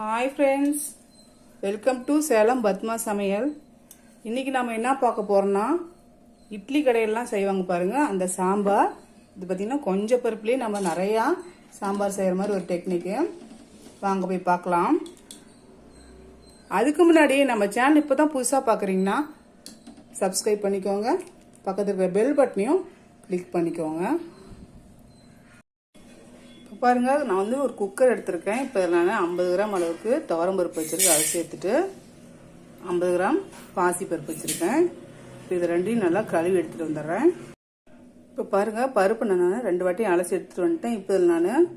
Hi friends welcome to Salem Padma சமையல் இன்றைக்கி நம்ம என்ன பார்க்க போகிறோன்னா இட்லி கடையெல்லாம் செய்வாங்க பாருங்கள் அந்த சாம்பார். இது பார்த்தீங்கன்னா கொஞ்சம் பருப்புலேயே நம்ம நிறையா சாம்பார் செய்கிற மாதிரி ஒரு டெக்னிக்கு வாங்க போய் பார்க்கலாம். அதுக்கு முன்னாடி நம்ம சேனல் இப்போ தான் புதுசாக பார்க்குறீங்கன்னா சப்ஸ்கிரைப் பண்ணிக்கோங்க. பக்கத்தில் இருக்கிற பெல் பட்டனையும் கிளிக் பண்ணிக்கோங்க. பாருங்க நான் வந்து ஒரு குக்கர் எடுத்திருக்கேன். இப்போ நான் ஐம்பது கிராம் அளவுக்கு துவரம் பருப்பு வச்சிருக்கேன். அதை சேர்த்துட்டு ஐம்பது கிராம் பாசி பருப்பு வச்சிருக்கேன். இப்போ இது ரெண்டையும் நல்லா கழுவி எடுத்துட்டு வந்துடுறேன். இப்போ பாருங்க பருப்பு நான் ரெண்டு வாட்டியும் அலசி எடுத்துட்டு வந்துட்டேன். இப்போ இதில் நான்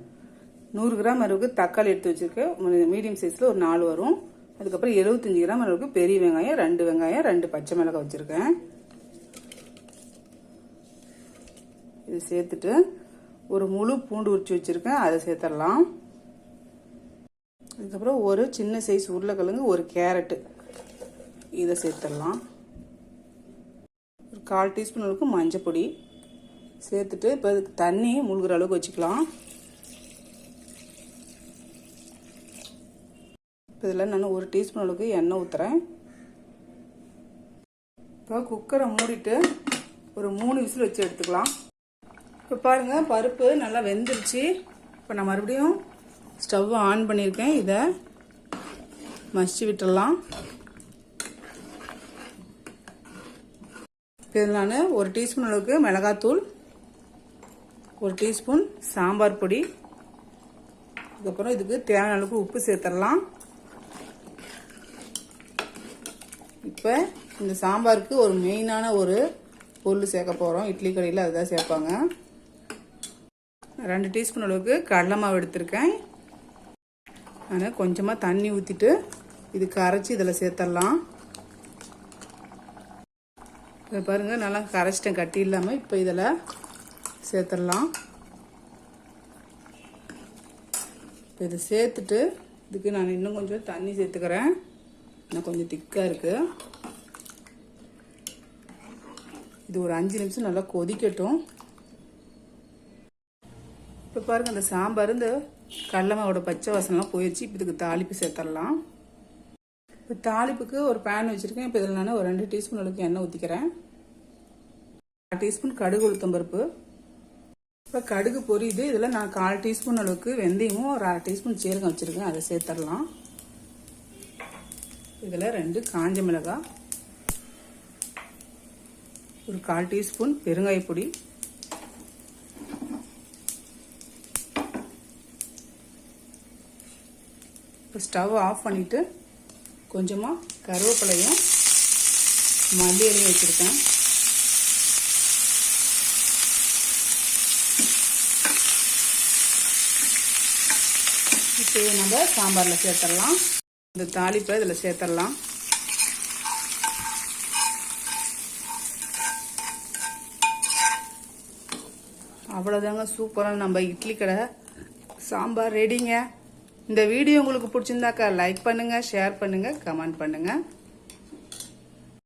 நூறு கிராம் அளவுக்கு தக்காளி எடுத்து வச்சிருக்கேன். மீடியம் சைஸில் ஒரு நாலு வரும். அதுக்கப்புறம் எழுபத்தஞ்சு கிராம் அளவுக்கு பெரிய வெங்காயம் ரெண்டு வெங்காயம் ரெண்டு பச்சை மிளகாய் வச்சிருக்கேன். இது சேர்த்துட்டு ஒரு முழு பூண்டு உரிச்சு வச்சிருக்கேன். அதை சேர்த்துடலாம் அதுக்கப்புறம் ஒரு சின்ன சைஸ் உருளைக்கிழங்கு ஒரு கேரட்டு இதை சேர்த்துடலாம் ஒரு கால் டீஸ்பூன் அளவுக்கு மஞ்சப்பொடி சேர்த்துட்டு இப்போ அதுக்கு தண்ணி முழுகிற அளவுக்கு வச்சுக்கலாம். இப்போ இதில் நான் ஒரு டீஸ்பூன் அளவுக்கு எண்ணெய் ஊற்றுறேன் இப்போ குக்கரை மூடிட்டு ஒரு மூணு விசில் வச்சு எடுத்துக்கலாம். இப்போ பாருங்கள் பருப்பு நல்லா வெந்துருச்சு. இப்போ நான் மறுபடியும் ஸ்டவ் ஆன் பண்ணியிருக்கேன் இதை மசிச்சு விட்டுடலாம் இப்போ இதில் நான் ஒரு டீஸ்பூன் அளவுக்கு மிளகாத்தூள் ஒரு டீஸ்பூன் சாம்பார் பொடி அதுக்கப்புறம் இதுக்கு தேவையான அளவுக்கு உப்பு சேர்த்துடலாம் இப்போ இந்த சாம்பாருக்கு ஒரு மெயினான ஒரு பொருள் சேர்க்க போகிறோம் இட்லி கடையில் அதுதான் சேர்ப்பாங்க. ரெண்டு டீஸ்பூன் அளவுக்கு கடலை மாவு எடுத்திருக்கேன். நான் கொஞ்சமாக தண்ணி ஊற்றிட்டு இதுக்கு அரைச்சி இதில் சேர்த்துடலாம் இப்போ பாருங்கள் நல்லா கரைச்சிட்டேன் கட்டி இல்லாமல் இப்போ இதில் சேர்த்துடலாம் இப்போ இதை சேர்த்துட்டு இதுக்கு நான் இன்னும் கொஞ்சம் தண்ணி சேர்த்துக்கிறேன். இன்னும் கொஞ்சம் திக்காக இருக்குது இது ஒரு அஞ்சு நிமிஷம் நல்லா கொதிக்கட்டும். இப்போ பாருங்க அந்த சாம்பார் இந்த கடலமாவோட பச்சை வாசனெலாம் போயிடுச்சு இப்போ இதுக்கு தாளிப்பு சேர்த்துடலாம் இப்போ தாளிப்புக்கு ஒரு பேன் வச்சுருக்கேன். இப்போ இதில் நான் ஒரு ரெண்டு டீஸ்பூன் அளவுக்கு எண்ணெய் ஊற்றிக்கிறேன் அரை டீஸ்பூன் கடுகு உளுத்தம் பருப்பு. இப்போ கடுகு பொரியுது. இதில் நான் கால் டீஸ்பூன் அளவுக்கு வெந்தயமும் ஒரு அரை டீஸ்பூன் சீரகம் வச்சுருக்கேன். அதை சேர்த்துடலாம் இதில் ரெண்டு காஞ்ச மிளகாய் ஒரு கால் டீஸ்பூன் பெருங்காயப்பொடி இப்போ ஸ்டவ் ஆஃப் பண்ணிவிட்டு கொஞ்சமாக கருவேப்பிலையும் மல்லியலையும் வச்சுருக்கேன். இப்போ நம்ம சாம்பாரில் சேர்த்துடலாம் இந்த தாளிப்பை இதில் சேர்த்துடலாம் அவ்வளோதாங்க சூப்பராக நம்ம இட்லி கடை. சாம்பார் ரெடிங்க இந்த வீடியோ உங்களுக்கு பிடிச்சிருந்தாக்கா லைக் பண்ணுங்கள் ஷேர் பண்ணுங்கள் கமெண்ட் பண்ணுங்கள்